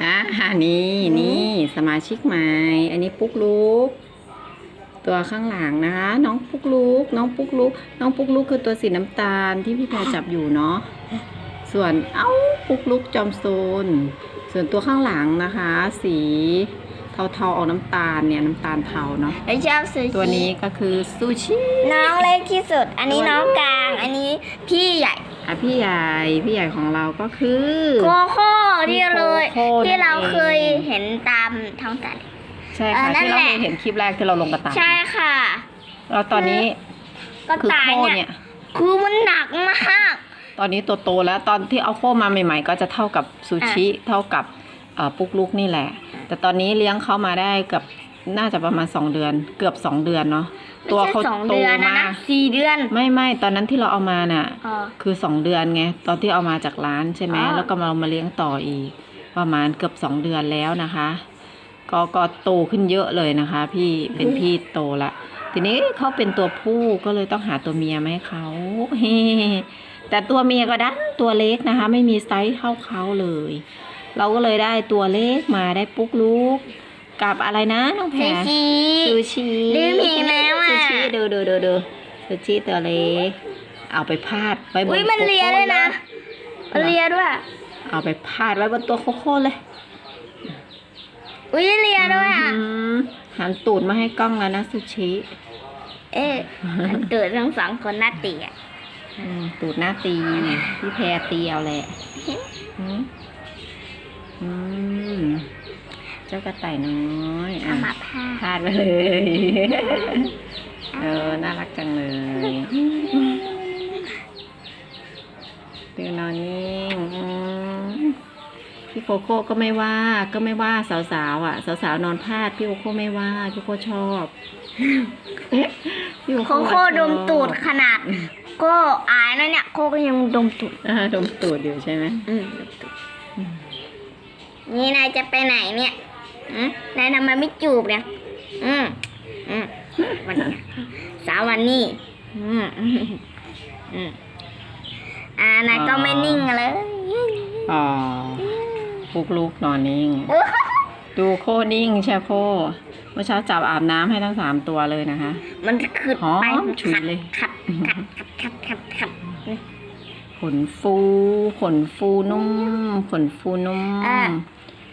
อะนี่นี่สมาชิกใหม่ อันนี้ปุ๊กลุก ตัวข้างหลังนะคะ น้องปุ๊กลุก น้องปุ๊กลุก น้องปุ๊กลุกคือตัวสีน้ำตาลที่พี่แพรจับอยู่เนาะ ส่วนเอ้าปุ๊กลุกจอมโซน ส่วนตัวข้างหลังนะคะ สีเทาๆออกน้ำตาลเนี่ยน้ำตาลเทาเนาะไม่ชอบซูชิตัวนี้ก็คือซูชิ น้องเล็กที่สุด อันนี้น้องกลาง อันนี้พี่ใหญ่ อะพี่ใหญ่พี่ใหญ่ของเราก็คือโคโค่ที่เลยโคโค่ที่เรานั่นเองเคยเห็นตามท้องตลาด ใช่เอค่ะอนั่นที่เราแหละ เคยเห็นคลิปแรกที่เราลงกระต่ายใช่ค่ะ แล้วตอนนี้ก็คือตายโคเนี่เนี่ย ย คือมันหนักมาก ตอนนี้ตัวโตแล้วตอนที่เอาโคมาใหม่ ๆ ก็จะเท่ากับซูชิเท่ากับเอ่อปุกลุกนี่แหละ แต่ตอนนี้เลี้ยงเขามาได้เกับ น่าจะประมาณ2เดือน เกือบ2เดือนเนาะไม่ตัวใช่เขาสองโตเดือนนะมานะก สี่เดือน ไม่ไม่ตอนนั้นที่เราเอามาน่ะ อ๋อ คือ2เดือนไงตอนที่เอามาจากร้านใช่ไหมอ๋อ แล้วก็มาเรามาเลี้ยงต่ออีก ประมาณเกือบ2เดือนแล้วนะคะ ก็ก็โตขึ้นเยอะเลยนะคะ พี่เป็นพี่โตละทีนี้เขาเป็นตัวผู้ก็เลยต้องหาตัวเมียมาให้เขาเฮ้แต่ตัวเมียก็ดันตัวเล็กนะคะ ไม่มีไซส์เท่าเขาเลย เราก็เลยได้ตัวเล็กมาได้ปุ๊กลูก กับอะไรนะน้องแพซูรชิซูชิลืมอีกแล้วอะซูชิดูดูดูดูซูชิตัวเล็กเอาไปพาดไว้บนอุ้ยมันเลียด้วยนะโคมันเลียด้วย เอาไปพาดไว้บนตัวโคโค่เลยอุ้ยเลียด้วยอะอืมหันตูดมาให้กล้องแล้วนะซูชิ เอ๊ะมันเกิดทั้งสองคนหน้าตีอะอืมตูดหน้าตีพี่แพรตีเอาแหละอืมอืม เจ้ากระต่ายน้อยอะเอามาผ้าพาดไปเลยเออน่ารักจังเลยดูนอนนิ่งอืมพี่โคโค่ก็ไม่ว่า ก็ไม่ว่าสาวๆอะ สาวๆนอนพาดพี่โคโค่ไม่ว่าพี่โคโค่ชอบพี่โคชอบโค่ดมตูดขนาด ก็อายนะเนี่ย โคก็ยังดมตูดอ่าดมตูดอยู่ใช่ไหม อืมดมตูด นี่นายจะไปไหนเนี่ย อืมนายทำไมไม่จูบเนี่ย อืมอืมวันนี้สาววันนี้ อืมอืมอืมอ่านายก็ไม่นิ่งเลยอ๋อปุกลุกนอนนิ่ง ดูโคนิ่งใช่โคเมื่อเช้าจับอาบน้ำให้ทั้งสามตัวเลยนะคะ มันขึ้นหอมไปฉุยเลยขัดขัดขัดขัดขัดขัดขนฟู ขนฟูนุ่ม ขนฟูนุ่ม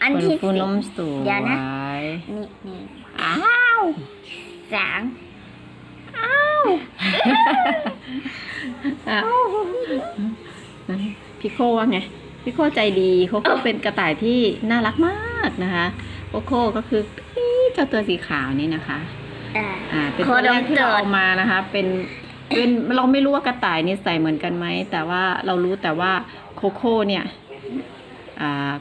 อะอันขนที่ฟูสี่นุ่มสวยเดี๋ยวนะนี่นี่อ้าวสามอ้าวพี่โคว่าไงพี่โคใจดีโคโคเป็นกระต่ายที่น่ารักมากนะคะโคโคก็คือนี่เจ้าตัวสีขาวนี่นะคะอ่าอ่าเป็นโคตัวดแรมกที่เราเกิดเอามานะคะ เป็นเป็นเราไม่รู้ว่ากระต่ายนี่ใส่เหมือนกันไหมแต่ว่าเรารู้แต่ว่าโคโค่เนี่ยอ่า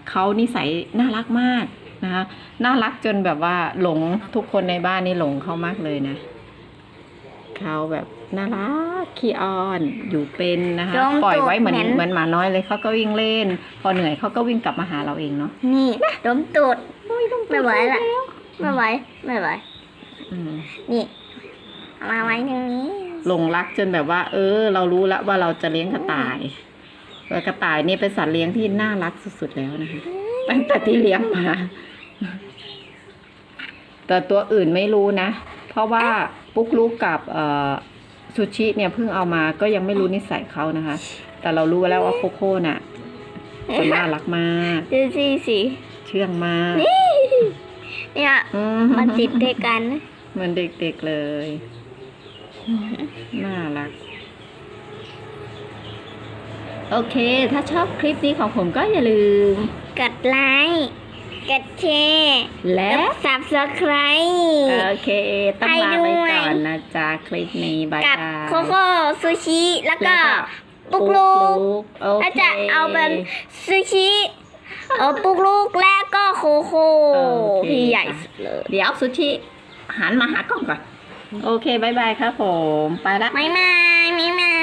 เขานิสัยน่ารักมากนะคะน่ารักจนแบบว่าหลงทุกคนในบ้านนี่หลงเขามากเลยนะเขาแบบน่ารักขี้อ้อนอยู่เป็นนะคะดมปล่อยไว้เหมือนตูดเหม็นเหมือนหมาน้อยเลยเขาก็วิ่งเล่น พอเหนื่อยเขาก็วิ่งกลับมาหาเราเองเนาะนี่ดมตูดไม่ไหวละไม่ไหวไม่ไหวอืมนี่เอามาไว้ตรงนี้หลงรักจนแบบว่า เออ เรารู้แล้วว่าเราจะเลี้ยงกระต่ายเออ กระต่ายนี่เป็นสัตว์เลี้ยงที่น่ารักสุดๆแล้วนะคะตั้งแต่ที่เลี้ยงมา แต่ตัวอื่นไม่รู้นะ เพราะว่าปุ๊กลูกกับเอ่อซูชิเนี่ยเพิ่งเอามาก็ยังไม่รู้นิสัยเขานะคะ แต่เรารู้แล้วว่าโคโค่น่ะจะน่ารักมากดูสิสิเชื่องมาก เนี่ยอืมันติดด้วยกันนะเหมือนเด็กๆเลย น่ารัก โอเค ถ้าชอบคลิปนี้ของผมก็อย่าลืม กดไลค์ กดแชร์ และกด subscribe โอเค ต้องไปลาด้ไปวยก่อนนะจ๊ะ คลิปนี้บายกับบายโคโค่ซูชิ แล้วก็แล้วปุกลูกโอแล้วเคจะเอาเป็นซูชิเอาปุกลูกและก็โคโค่โอเคที่ใหญ่สุดเลย เดี๋ยวซูชิหันมาหากล้องก่อน โอเคบายบายครับผม ไปละไม่ไม่ไม่ไม่